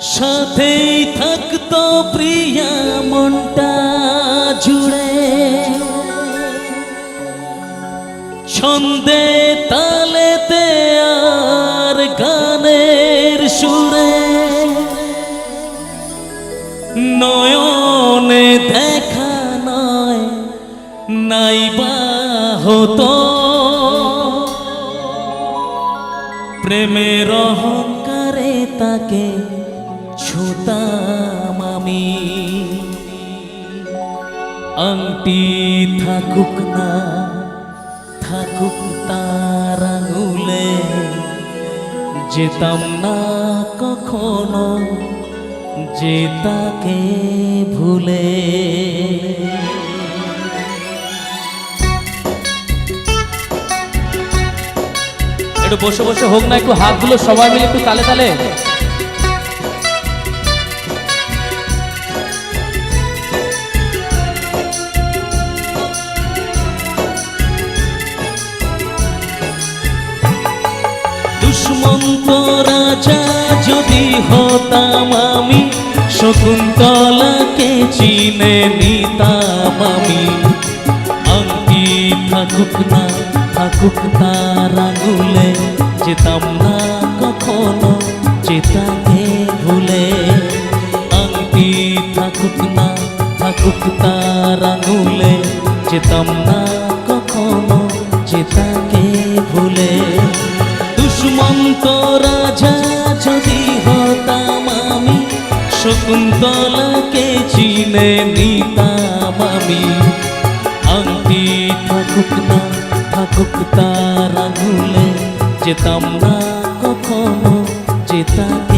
সাথেই থাকতো প্রিয়া মনটা জুড়ে। ছন্দে তালেতে আর গানের সুরে। নয়নে দেখা নয়, নাইবা হতো। প্রেমের অহংকারে তাকে ছুতাম আমি। আংটি থাকুক না, থাকুক তার আঙুলে। যেতাম না কখনো যে তাকে ভুলে। একটু বসে বসে হোক না, একটু হাতগুলো সবাই মিলে একটু তালে তালে। দুষ্মন্ত রাজা যদি হতাম আমি, শকুন্তলাকে চিনে নিতাম আমি। আংটি থাকুক না, থাকুক তার আঙুলে, যেতাম না কখনো চেতাকে ভুলে। আংটি থাকুক না, থাকুক তার আঙুলে, যেতাম না কখনো চেতাকে রাজা যদি হতাম আমি, শকুন্তলাকে চিনে নিতাম আমি। আংটি থাকুক না, থাকুক তার আঙুলে, যেতাম না কখনো যেতাকে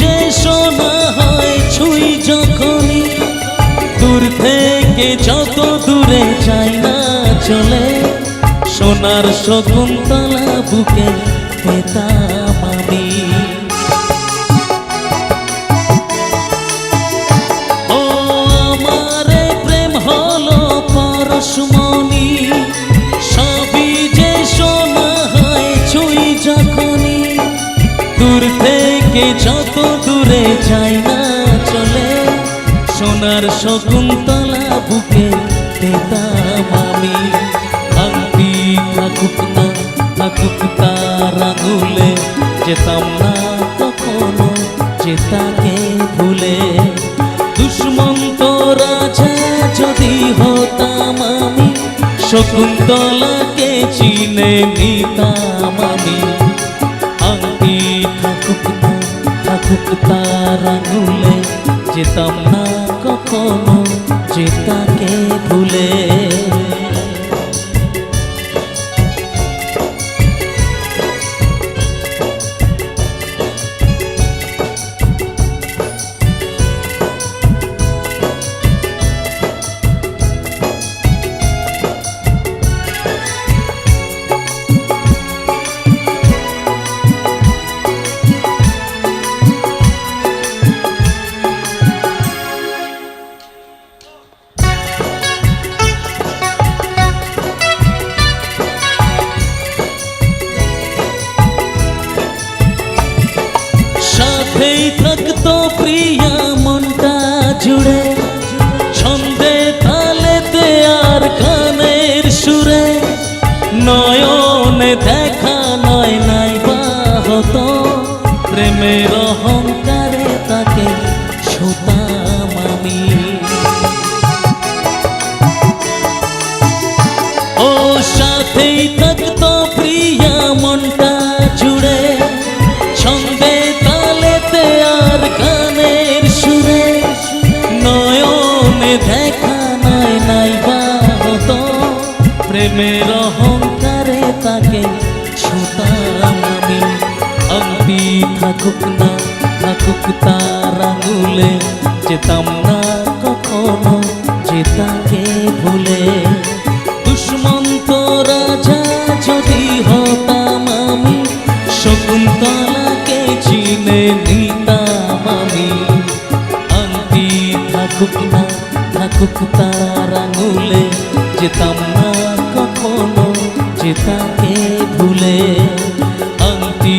যে শোনা হয় ছুঁই যখনই, দূর থেকে যত দূরে যাই না চলে, সোনার শকুন্তলা বুকে পেতাম শকুন্তলা বুকে পেতাম আমি। আংটি থাকুক না থাকুক তার আঙুলে যেতাম না কখনো চেতাকে ভুলে। দুষ্মন্ত রাজা যদি হতাম আমি শকুন্তলাকে চিনে নিতাম আমি। আংটি থাকুক না থাকুক তার আঙুলে যেতাম না কখনো যেতাকে ভুলে প্রেমের অহংকারে তাকে শোতাম আমি। ও সাথেই থাকতো প্রিয়া মনটা জুড়ে, সঙ্গে তালেতে আর গানের সুরে, নয়নে দেখা নাই নাই বাহত প্রেমের অহংকারে তাকে ছোটাম আমি থাকুক না থাকুক তার আঙুলে যেতাম না কখনো যে তাকে ভুলে দুষ্মন্ত রাজা যদি হতাম আমি শকুন্তলাকে চিনে নিতাম আমি আংটি থাকুক না থাকুক তার আঙুলে যেতাম না কখনো যে তাকে ভুলে আংটি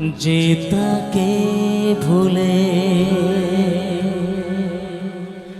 যে তাকে ভুলে